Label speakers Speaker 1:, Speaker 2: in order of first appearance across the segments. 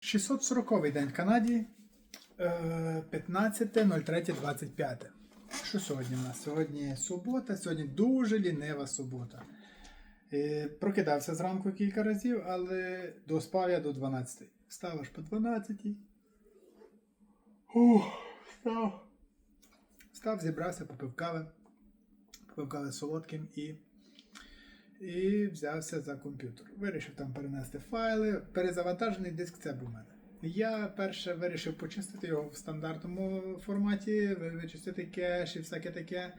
Speaker 1: 640 день в Канаді. е, 15.03.25. Що сьогодні у нас? Сьогодні субота, сьогодні дуже лінива субота. Е, Прокидався зранку кілька разів, але доспав я до 12. Встав аж по 12. Ух, встав. Встав, зібрався, попив кави. Попив кави солодким і і взявся за комп'ютер. Вирішив там перенести файли. Перезавантажений диск це був у мене. Я перше вирішив почистити його в стандартному форматі, вичистити кеш і всяке таке.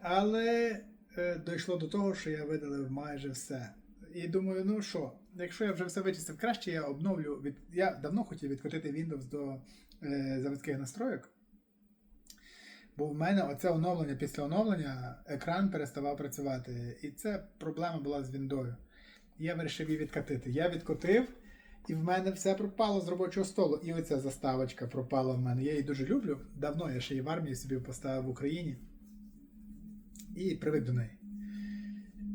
Speaker 1: Але е, дійшло до того, що я видалив майже все. І думаю, ну що, якщо я вже все вичистив, краще я обновлю. Від... Я давно хотів відкотити Windows до е, заводських настройок. Бо в мене оце оновлення після оновлення екран переставав працювати. І це проблема була з Віндою. Я вирішив її відкатити. Я відкотив, і в мене все пропало з робочого столу. І оця заставочка пропала в мене. Я її дуже люблю. Давно я ще її в армії собі поставив в Україні. І привик до неї.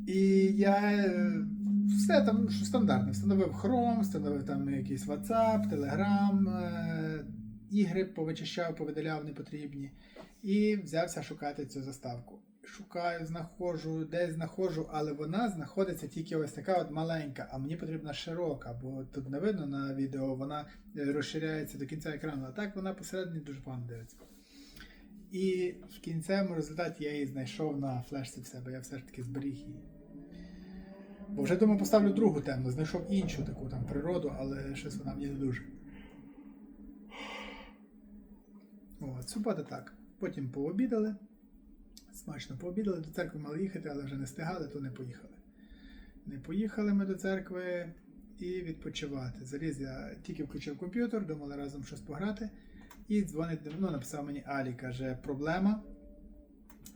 Speaker 1: І я е, все там що стандартне. Встановив Chrome, встановив там якийсь WhatsApp, Telegram, е, ігри повичищав, повидаляв непотрібні. І взявся шукати цю заставку. Шукаю, знаходжу, десь знаходжу, але вона знаходиться тільки ось така от маленька, а мені потрібна широка, бо тут не видно на відео, вона е, розширяється до кінця екрану, а так вона посередині дуже погано дивиться. І в кінцевому результаті я її знайшов на флешці в себе, я все ж таки зберіг її. Бо вже думаю, поставлю другу тему, знайшов іншу таку там природу, але щось вона мені не дуже. От, субота так. Потім пообідали. Смачно пообідали, до церкви мали їхати, але вже не встигали, то не поїхали. Не поїхали ми до церкви і відпочивати. Заліз я тільки включив комп'ютер, думали разом щось пограти. І дзвонить, ну, написав мені Алі, каже, проблема.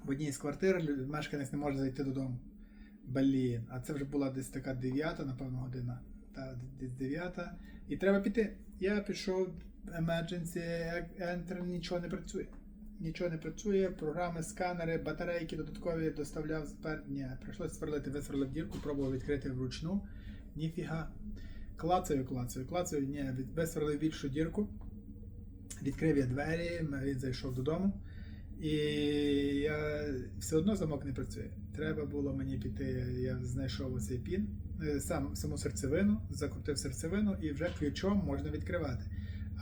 Speaker 1: В одній з квартир мешканець не може зайти додому. Блін, а це вже була десь така дев'ята, напевно, година. Та, десь дев'ята. І треба піти. Я пішов, emergency, enter, нічого не працює. Нічого не працює, програми, сканери, батарейки додаткові доставляв спер... Ні, прийшлося сверлити, висверлив дірку, пробував відкрити вручну. Ніфіга. Клацаю, клацаю, клацаю, ні, висверлив більшу дірку. Відкрив я двері, він зайшов додому. І я... все одно замок не працює. Треба було мені піти, я знайшов оцей пін, е, сам, саму серцевину, закрутив серцевину і вже ключом можна відкривати.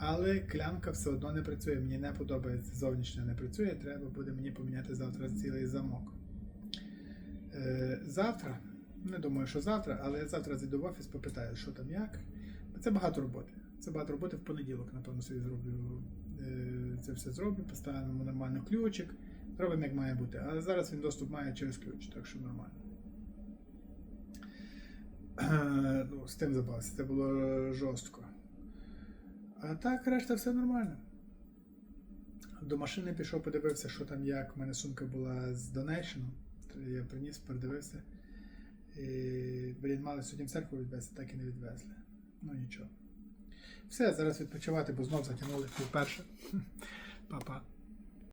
Speaker 1: Але клямка все одно не працює. Мені не подобається зовнішньо не працює. Треба буде мені поміняти завтра цілий замок. Е, завтра, не думаю, що завтра, але я завтра зайду в офіс, попитаю, що там як. Це багато роботи. Це багато роботи в понеділок, напевно, собі зроблю. е, Це все зроблю, поставимо нормально ключик. Зробимо, як має бути. Але зараз він доступ має через ключ, так що нормально. Ну, з тим забавився, це було жорстко. А так, решта все нормально. До машини пішов, подивився, що там як. У мене сумка була з донейшеном. Я приніс, передивився. І, блін, мали сьогодні в церкву відвезти, так і не відвезли. Ну нічого. Все, зараз відпочивати, бо знов затягнули вперше. Па-па.